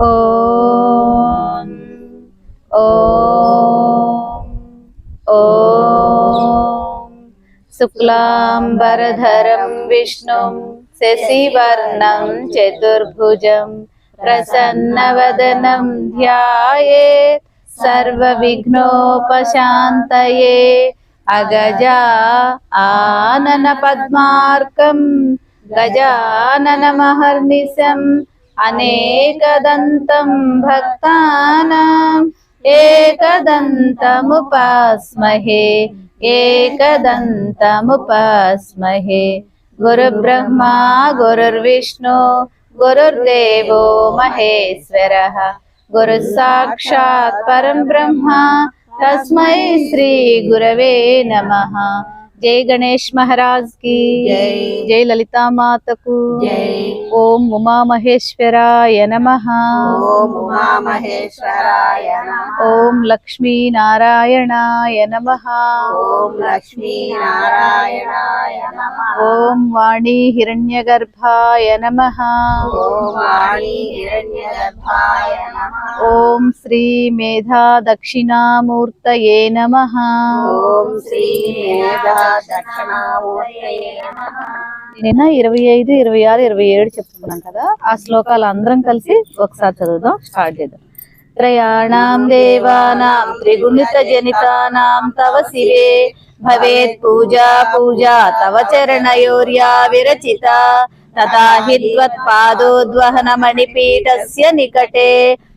ॐ ॐ ॐ शुक्लाम्बरधरं विष्णुं शशिवर्णं चतुर्भुजं प्रसन्नवदनं ध्यायेत् सर्वविघ्नोपशान्तये अगजा आननपद्मार्कं गजाननमहर्निशम् అనేకదంతం భక్తానాం ఏకదంతముపాస్మహే ఏకదంతముపాస్మహే గురుబ్రహ్మా గురుర్విష్ణు గురుర్దేవో మహేశ్వర గురు సాక్షాత్ పరం బ్రహ్మ తస్మై శ్రీ గురవే నమ जय गणेश महाराज की जय। जय ललिता माता को ओम उमा महेश्वराय नमः। ओम उमा महेश्वराय नमः। ओम लक्ष्मी नारायणाय नमः। ओम लक्ष्मी नारायणाय नमः। ओम वाणी हिरण्यगर्भाय नमः। ओम वाणी हिरण्यगर्भाय नमः। ओम श्री मेधा दक्षिणामूर्तये नमः। ओम श्री मेधा నిన్న ఇరవై ఐదు ఇరవై ఆరు ఇరవై ఏడు చెప్పుకున్నాం కదా. ఆ శ్లోకాలు అందరం కలిసి ఒకసారి చదువుదాం స్టార్ట్ చేద్దాం. త్రయాణం దేవానాం త్రిగుణిత జనితానాం తవ శివే. భవేత్ పూజా పూజా తవ చరణయోర్యా విరచిత. తథా హి నికటే.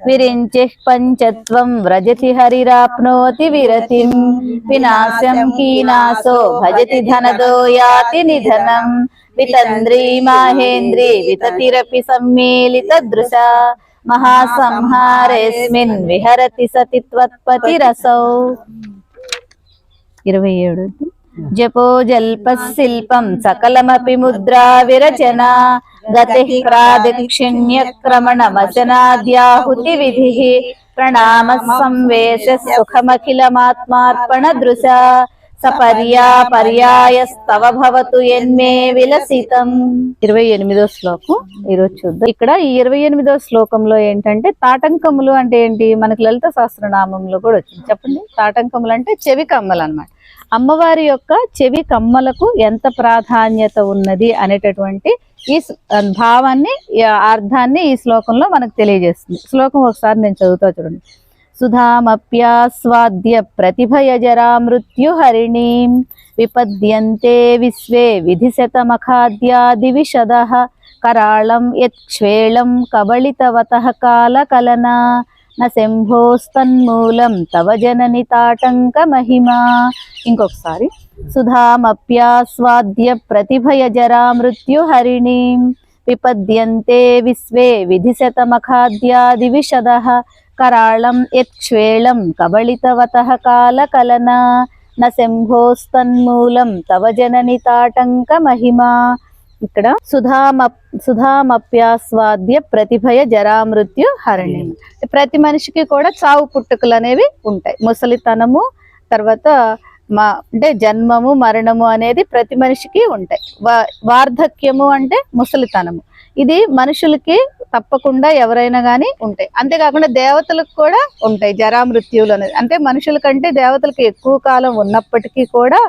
విరించి పంచత్వం వ్రజతి హరిరాప్నోతి విరతిం వినాశం కీనాశో భజతి ధనదో యాతి నిధనం వితంద్రీ మాహేంద్రీ వితతిరపి సమ్మేళిత దృశ మహాసంహారేస్మిన్ విహరతి సతి త్వత్పతిరసౌ ఇరవై ఏడు జపో జల్ప శిల్పం సకలమపి ముద్రా విరచన. గతి ప్రాదక్షిణ్య క్రమణ వచనాద్యాహుతి విధి ప్రణామ సంవేశ సుఖమఖిలమాత్మార్పణ దృశ సపర్యా పర్యాయస్తవ భవతు ఎన్మే విలసితం. ఇరవై ఎనిమిదో శ్లోకం. ఈరోజు చూద్దాం. ఇక్కడ ఈ ఇరవై ఎనిమిదో శ్లోకంలో ఏంటంటే తాటంకములు అంటే ఏంటి? మనకి లలిత సహస్రనామంలో కూడా వచ్చింది. చెప్పండి. తాటంకములు అంటే చెవి కమ్మలు అన్నమాట అమ్మవారి యొక్క చెవి కమ్మలకు ఎంత ప్రాధాన్యత ఉన్నది అనేటటువంటి ఈ భావాన్ని అర్థాన్ని ఈ శ్లోకంలో మనకు తెలియజేస్తుంది. శ్లోకం ఒకసారి నేను చదువుతా చూడండి. సుధామప్యాస్వాద్య ప్రతిభయజరా మృత్యుహరిణీం విపద్యంతే విశ్వే విధిశతమఖాద్యాది విషద కరాళం యత్క్ష్వేళం కబళితవత కాలకలనా శంభోస్తన్మూలం తవ జనని తాటంక మహిమా. ఇంకొకసారి. సుధామప్యాస్వాద్య ప్రతిభయ ప్రతిభయజరా మృత్యుహరిణీం విపద్యంతే విశ్వే విధిశతమఖాద్యాది విశద కరాళం యత్క్ష్వేళం కబళితవతః కాలకలనా. న శంభోస్తన్మూలం తవ జనని తాటంక మహిమా. ఇక్కడ సుధామ సుధామప్యాస్వాద్య ప్రతిభయ జరామృత్యు హరణి. ప్రతి మనిషికి కూడా చావు పుట్టుకలు అనేవి ఉంటాయి. ముసలితనము తర్వాత మా అంటే జన్మము మరణము అనేది ప్రతి మనిషికి ఉంటాయి. వార్ధక్యము అంటే ముసలితనము. ఇది మనుషులకి తప్పకుండా ఎవరైనా కానీ ఉంటాయి. అంతేకాకుండా దేవతలకు కూడా ఉంటాయి జరామృత్యువులు అనేది. అంటే మనుషుల కంటే దేవతలకు ఎక్కువ కాలం ఉన్నప్పటికీ కూడా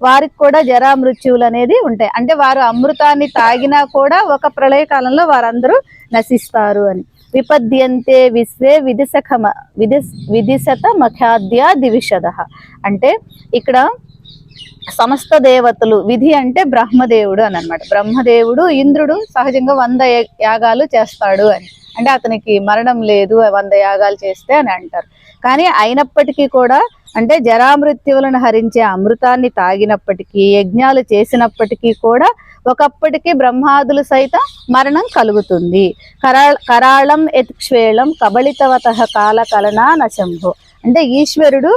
వారికి కూడా జరామృత్యువులు అనేది ఉంటాయి. అంటే వారు అమృతాన్ని తాగినా కూడా ఒక ప్రళయకాలంలో వారందరూ నశిస్తారు అని. విపద్యంతే విశ్వే విదిశఖమ విది విదిశత మఖాద్య దివిషద. అంటే ఇక్కడ సమస్త దేవతలు విధి అంటే బ్రహ్మదేవుడు అని అనమాట బ్రహ్మదేవుడు ఇంద్రుడు సహజంగా వంద యాగాలు చేస్తాడు అని. అంటే అతనికి మరణం లేదు వంద యాగాలు చేస్తే అని అంటారు. కానీ అయినప్పటికీ కూడా అంటే జరామృత్యువులను హరించే అమృతాన్ని తాగినప్పటికీ యజ్ఞాలు చేసినప్పటికీ కూడా ఒకప్పటికి బ్రహ్మాదులు సైతం మరణం కలుగుతుంది. కరా కరాళం యత్క్ష్వేళం కబళితవత కాల కలనా నశంభో. అంటే ఈశ్వరుడు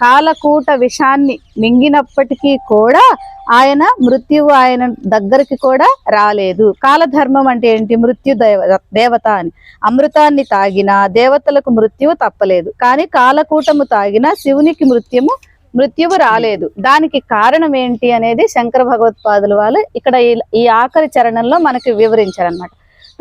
కాలకూట విషాన్ని మింగినప్పటికీ కూడా ఆయన మృత్యువు ఆయన దగ్గరికి కూడా రాలేదు. కాలధర్మం అంటే ఏంటి? మృత్యు దేవ దేవత అని. అమృతాన్ని తాగినా దేవతలకు మృత్యువు తప్పలేదు. కానీ కాలకూటము తాగినా శివునికి మృత్యుము మృత్యువు రాలేదు. దానికి కారణం ఏంటి అనేది శంకర భగవత్పాదుల వాళ్ళు ఇక్కడ ఈ- ఈ ఆఖరి చరణంలో మనకి వివరించారనమాట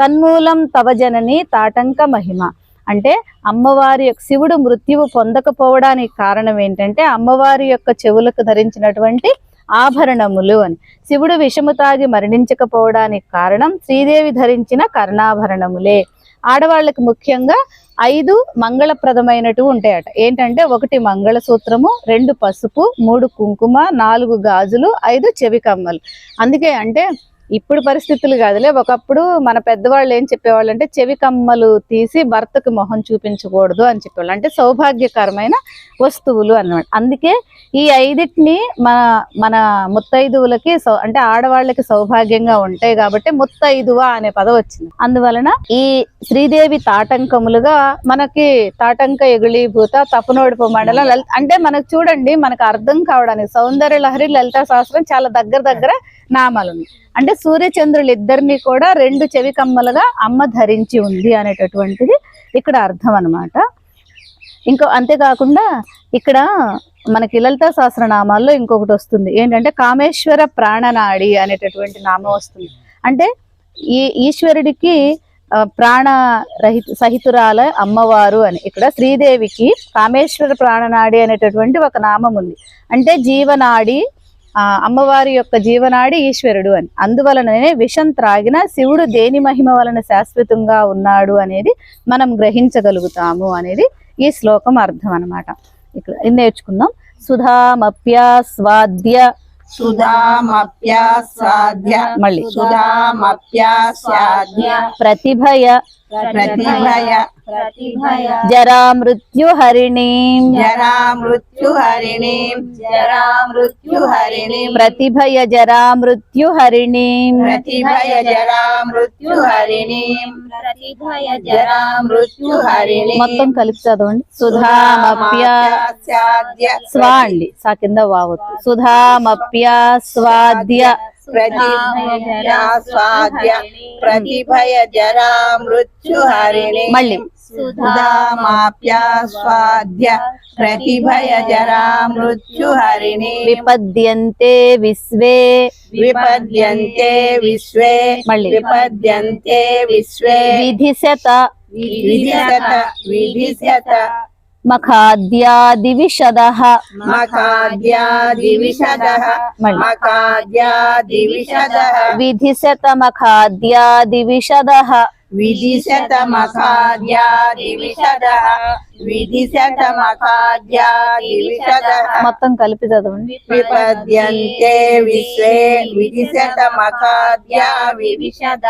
తన్మూలం తవ జనని తాటంక మహిమ. అంటే అమ్మవారి యొక్క శివుడు మృత్యువు పొందకపోవడానికి కారణం ఏంటంటే అమ్మవారి యొక్క చెవులకు ధరించినటువంటి ఆభరణములు అని. శివుడు విషము తాగి మరణించకపోవడానికి కారణం శ్రీదేవి ధరించిన కర్ణాభరణములే. ఆడవాళ్ళకి ముఖ్యంగా ఐదు మంగళప్రదమైనటు ఉంటాయట. ఏంటంటే ఒకటి మంగళసూత్రము రెండు పసుపు మూడు కుంకుమ నాలుగు గాజులు ఐదు చెవి కమ్మలు అందుకే అంటే ఇప్పుడు పరిస్థితులు కాదులే. ఒకప్పుడు మన పెద్దవాళ్ళు ఏం చెప్పేవాళ్ళు అంటే చెవి కమ్మలు తీసి భర్తకు మొహం చూపించకూడదు అని చెప్పేవాళ్ళు. అంటే సౌభాగ్యకరమైన వస్తువులు అన్నమాట. అందుకే ఈ ఐదిటిని మన మన ముత్తైదువులకి సౌ- అంటే ఆడవాళ్ళకి సౌభాగ్యంగా ఉంటాయి కాబట్టి ముత్తైదువ అనే పదం వచ్చింది. అందువలన ఈ శ్రీదేవి తాటంకములుగా మనకి తాటంక ఎగుళీభూత తపనోడిపు మండలం అంటే మనకు చూడండి మనకు అర్థం కావడానికి సౌందర్య లహరి లలితా శాస్త్రం చాలా దగ్గర దగ్గర నామాలు ఉన్నాయి అంటే సూర్యచంద్రులు ఇద్దరిని కూడా రెండు చెవి కమ్మలుగా అమ్మ ధరించి ఉంది అనేటటువంటిది ఇక్కడ అర్థం అన్నమాట. ఇంకో అంతేకాకుండా ఇక్కడ మనకి లలిత సహస్రనామాల్లో ఇంకొకటి వస్తుంది. ఏంటంటే కామేశ్వర ప్రాణనాడి అనేటటువంటి నామం వస్తుంది. అంటే ఈ ఈశ్వరుడికి ప్రాణ రహిత సహితురాల అమ్మవారు అని. ఇక్కడ శ్రీదేవికి కామేశ్వర ప్రాణనాడి అనేటటువంటి ఒక నామం ఉంది. అంటే జీవనాడి అమ్మవారి యొక్క జీవనాడి ఈశ్వరుడు అని. అందువలననే విషం త్రాగిన శివుడు దేని మహిమ వలన శాశ్వతంగా ఉన్నాడు అనేది మనం గ్రహించగలుగుతాము అనేది ఈ శ్లోకం అర్థం అన్నమాట. ఇక్కడ ఇది నేర్చుకుందాం. సుధామప్యాస్వాద్య సుధామప్యాస్వాద్య మళ్ళీ. సుధామప్యాస్వాద్య ప్రతిభయ ప్రతిభయ జరా మృత్యుహరిణీం. జరా మృత్యుహరిణీం జరా మృత్యుహరిణీం. ప్రతిభయ జరా మృత్యుహరిణీం. ప్రతిభయ జరా మృత్యుహరిణీం. ప్రతిభయ జరా మృత్యుహరిణీం. మొత్తం కలిపి చదవండి. సుధామప్య స్వా అండి. సా కింద వావద్దు సుధామప్యాస్వాద్య. ప్రతిభయ ప్రతిభయ జరా మృత్యుహరిణి. మళ్ళీ. సుధామాప్యాస్వాద్య ప్రతిభయ జరా మృత్యుహరిణి. విపద్యంతే విశ్వే. విపద్యంతే విశ్వే. మళ్ళీ. విపద్యంతే విశ్వే. విధిశత. విధిశత విధిశత. మఖాద్యాది విశద మకాద్యాది విశద మొత్తం కలిపి చదవండి. విపద్యంతే విశ్వే విధిశత మకాద్యా వివిశద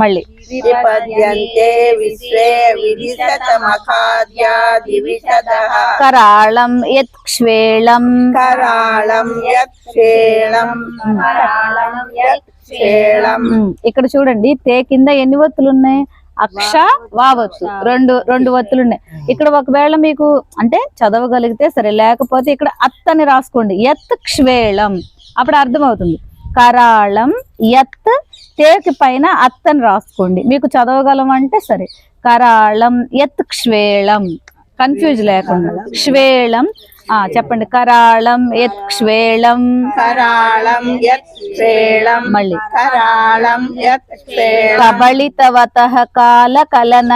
మళ్ళీ. విపద్యంతే విశ్వే విధిశత మకాద్యాది విశద కరాళం కరాళం యక్షేళం కరాళం ఉమ్, ఇక్కడ చూడండి తే కింద ఎన్ని ఒత్తులు ఉన్నాయి అక్ష వావత్తు. రెండు రెండు ఒత్తులు ఉన్నాయి ఇక్కడ ఒకవేళ మీకు అంటే చదవగలిగితే సరే లేకపోతే ఇక్కడ అత్తని రాసుకోండి. యత్ క్షవేళం. అప్పుడు అర్థమవుతుంది. కరాళం యత్ తేకి పైన అత్తని రాసుకోండి. మీకు చదవగలం అంటే సరే. కరాళం యత్ క్షవేళం. కన్ఫ్యూజ్ లేకుండా. క్షవేళం ఆ చెప్పండి. కరాళం యత్ క్షవేళం కరాళం యక్షేళం మళ్ళీ. కరాళం యక్షేళం కబళితవత కాల కలన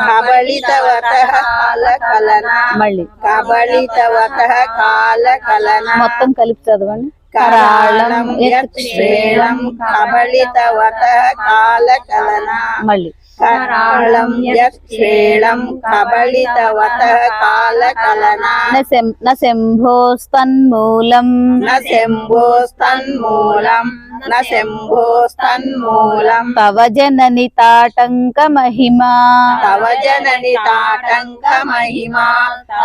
కబళితవత కాలకలన? మళ్ళీ. కబళితవత కాలకలన? మొత్తం కలిపి చదవండి. కరాళం యక్షేళం కబళితవత కాలకలన? మళ్ళీ. కరాళం యక్షేళం కబళితవత కాలకలన న శంభోస్తన్మూలం న శంభోస్తన్మూలం न शम्भोस्तन्मूलम् తవ జనని తాటంక మహిమా तव जननि ताटङ्क महिमा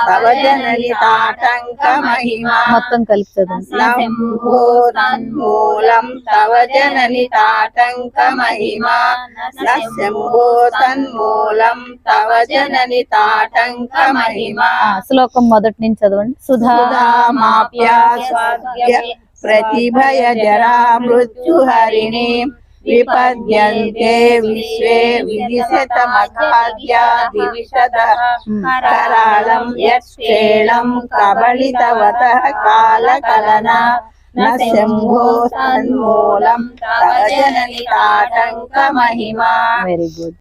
तव जननि ताटङ्क महिमा మొత్తం కలిపి చదవండి न शम्भोस्तन्मूलम् तव जननि ताटङ्क महिमा न शम्भो तन्मूलम् तव जननि ताटङ्क महिमा ఆ, శ్లోకం మొదటి నుంచి చదవండి సుధా सुधामाप्या स्वाद्य प्रतिभय जरा मृत्युहरिणी विपद्यन्ते विश्वे विदिशतमखाद्यादिविशदः कराळं यत्क्षेणं कबलितवतः कालकलना न शम्भो तन्मूलं तव जननि ताटङ्कमहिमा వెరీ గుడ్